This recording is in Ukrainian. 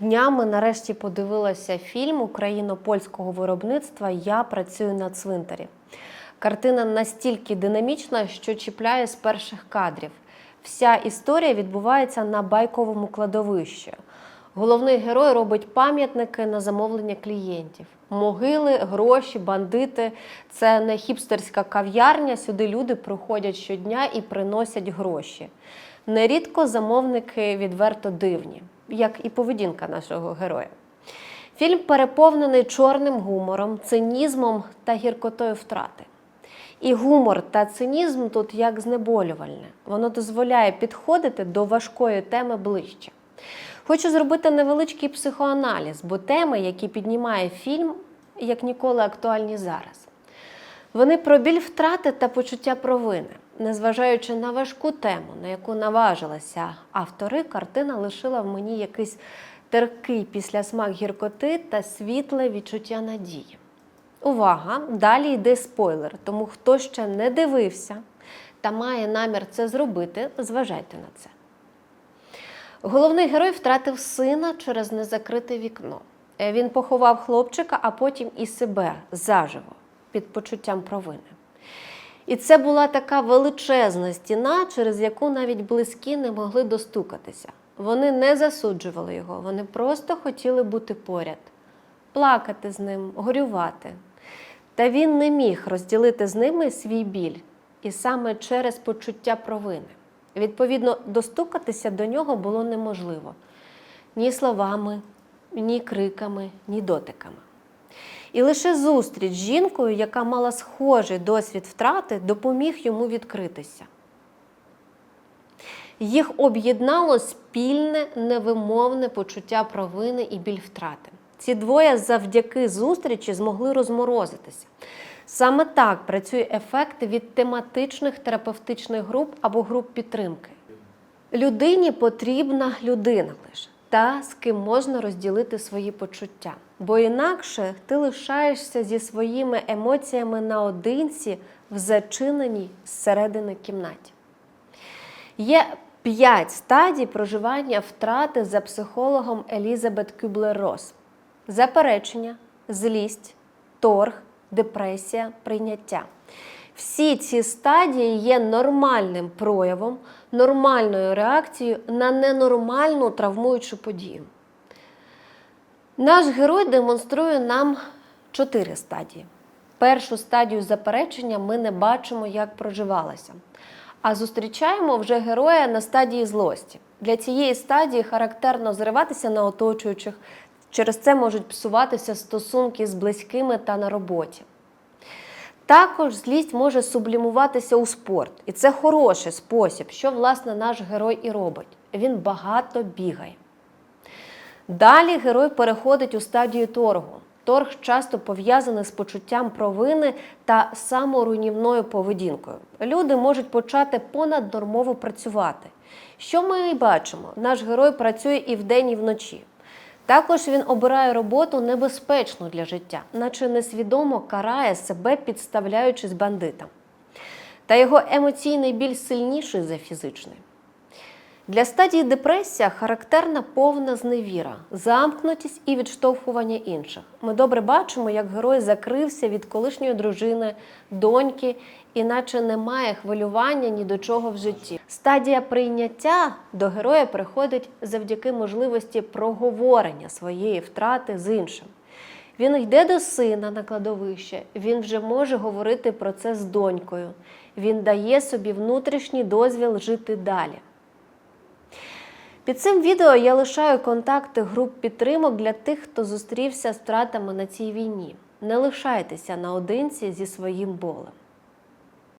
Днями нарешті подивилася фільм україно-польського виробництва Я працюю на цвинтарі. Картина настільки динамічна, що чіпляє з перших кадрів. Вся історія відбувається на байковому кладовищі. Головний герой робить пам'ятники на замовлення клієнтів. Могили, гроші, бандити це не хіпстерська кав'ярня. Сюди люди приходять щодня і приносять гроші. Нерідко замовники відверто дивні, як і поведінка нашого героя. Фільм переповнений чорним гумором, цинізмом та гіркотою втрати. І гумор та цинізм тут як знеболювальне. Воно дозволяє підходити до важкої теми ближче. Хочу зробити невеличкий психоаналіз, бо теми, які піднімає фільм, як ніколи актуальні зараз. Вони про біль втрати та почуття провини. Незважаючи на важку тему, на яку наважилися автори, картина лишила в мені якийсь терпкий післясмак гіркоти та світле відчуття надії. Увага! Далі йде спойлер, тому хто ще не дивився та має намір це зробити, зважайте на це. Головний герой втратив сина через незакрите вікно. Е, Він поховав хлопчика, а потім і себе заживо під почуттям провини. І це була така величезна стіна, через яку навіть близькі не могли достукатися. Вони не засуджували його, вони просто хотіли бути поряд, плакати з ним, горювати. Та він не міг розділити з ними свій біль, і саме через почуття провини. Відповідно, достукатися до нього було неможливо ні словами, ні криками, ні дотиками. І лише зустріч з жінкою, яка мала схожий досвід втрати, допоміг йому відкритися. Їх об'єднало спільне невимовне почуття провини і біль втрати. Ці двоє завдяки зустрічі змогли розморозитися. Саме так працює ефект від тематичних терапевтичних груп або груп підтримки. Людині потрібна людина лише, та з ким можна розділити свої почуття. Бо інакше ти лишаєшся зі своїми емоціями наодинці в зачиненій зсередини кімнаті. Є п'ять стадій проживання втрати за психологом Елізабет Кюблер-Росс. Заперечення, злість, торг, депресія, прийняття. Всі ці стадії є нормальним проявом, нормальною реакцією на ненормальну травмуючу подію. Наш герой демонструє нам чотири стадії. Першу стадію заперечення ми не бачимо, як проживалася, а зустрічаємо вже героя на стадії злості. Для цієї стадії характерно зриватися на оточуючих, через це можуть псуватися стосунки з близькими та на роботі. Також злість може сублімуватися у спорт, і це хороший спосіб, що власне наш герой і робить. Він багато бігає. Далі герой переходить у стадію торгу. Торг часто пов'язаний з почуттям провини та саморуйнівною поведінкою. Люди можуть почати понаднормово працювати. Що ми і бачимо? Наш герой працює і вдень, і вночі. Також він обирає роботу небезпечну для життя, наче несвідомо карає себе, підставляючись бандитам. Та його емоційний біль сильніший за фізичний. Для стадії депресія характерна повна зневіра, замкнутість і відштовхування інших. Ми добре бачимо, як герой закрився від колишньої дружини, доньки, іначе немає хвилювання ні до чого в житті. Стадія прийняття до героя приходить завдяки можливості проговорення своєї втрати з іншим. Він йде до сина на кладовище, він вже може говорити про це з донькою. Він дає собі внутрішній дозвіл жити далі. Під цим відео я лишаю контакти груп підтримок для тих, хто зустрівся з втратами на цій війні. Не лишайтеся наодинці зі своїм болем.